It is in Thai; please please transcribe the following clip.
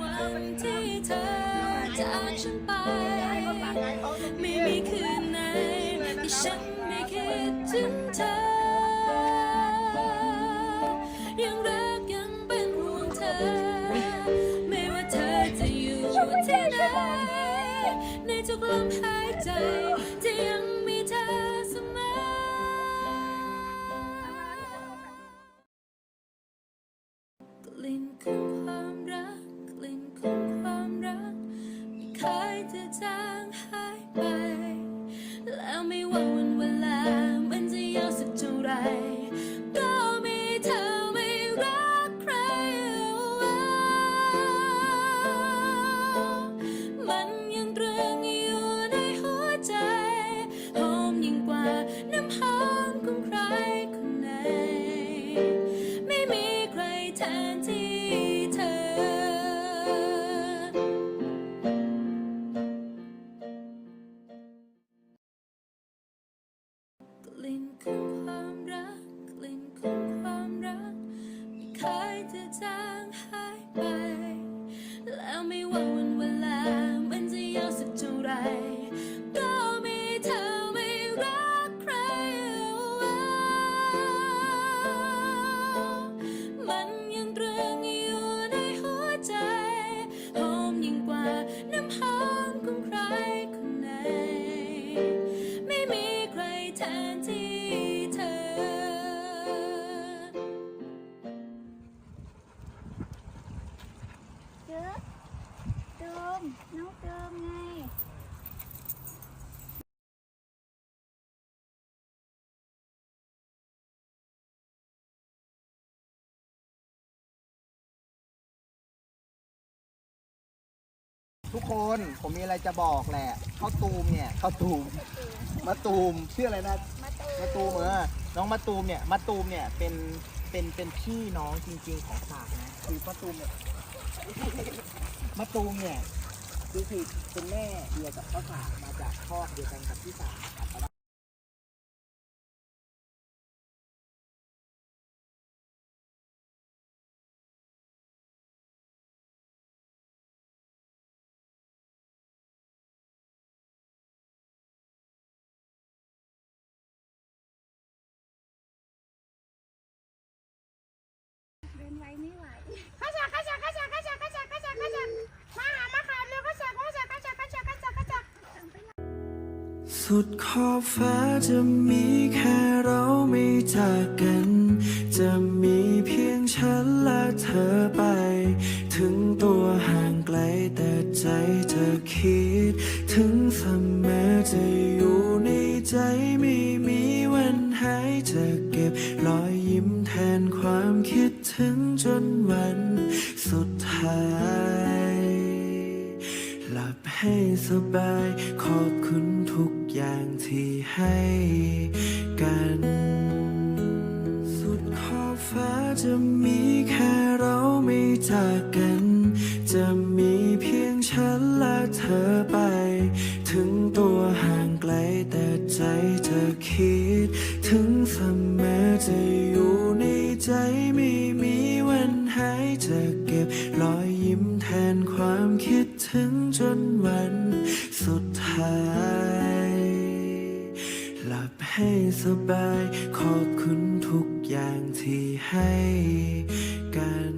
วันที่เธอจากฉันไป ไม่มีคืนไหนที่ฉันไม่คิดถึงเธอ ยังรักยังเป็นห่วงเธอ ไม่ว่าเธอจะอยู่ที่ไหน ในทุกลมหายใจจะยังมีเธอเสมอกลิ่นของ ของใคร น้องเติมไงทุกคนผมมีอะไรจะบอกแหละข้าวตูมเนี่ยข้าวตูมมะตูมชื่ออะไรนะมาเติมมะตูมเออน้องมะตูมเนี่ยมะตูมเนี่ยเป็นเป็นเป็นพี่น้องจริง ๆ ของสากนะคือมะตูมเนี่ยมะตูมเนี่ย คือคือเป็นแม่เดียวกับข้าวสากมาจากครอบเดียวกันกับพี่สากนะครับเดินไว้ไม่ไหวข้าจักข้าจักข้าจักข้าจักข้าจักข้าจักข้าจักมาหามาขามเร็ว สุดขอบฟ้าจะมีแค่เราไม่จากกัน จะมีเพียงฉันและเธอไป ถึงตัวห่างไกลแต่ใจจะคิด ถึงเสมอจะอยู่ในใจไม่มีวันหายจะเก็บรอยยิ้มแทนความคิดถึงจนวันสุดท้าย หลับให้สบาย ขอบคุณทุกอย่างที่ให้กัน สุดขอบฟ้าจะมีแค่เราไม่จากกัน จะมีเพียงฉันและเธอไป ถึงตัวห่างไกลแต่ใจจะคิด ถึงเสมอจะอยู่ในใจไม่มีวันหายจะเก็บรอยยิ้ม ถึงจนวันสุดท้าย หลับให้สบาย ขอบคุณทุกอย่างที่ให้กัน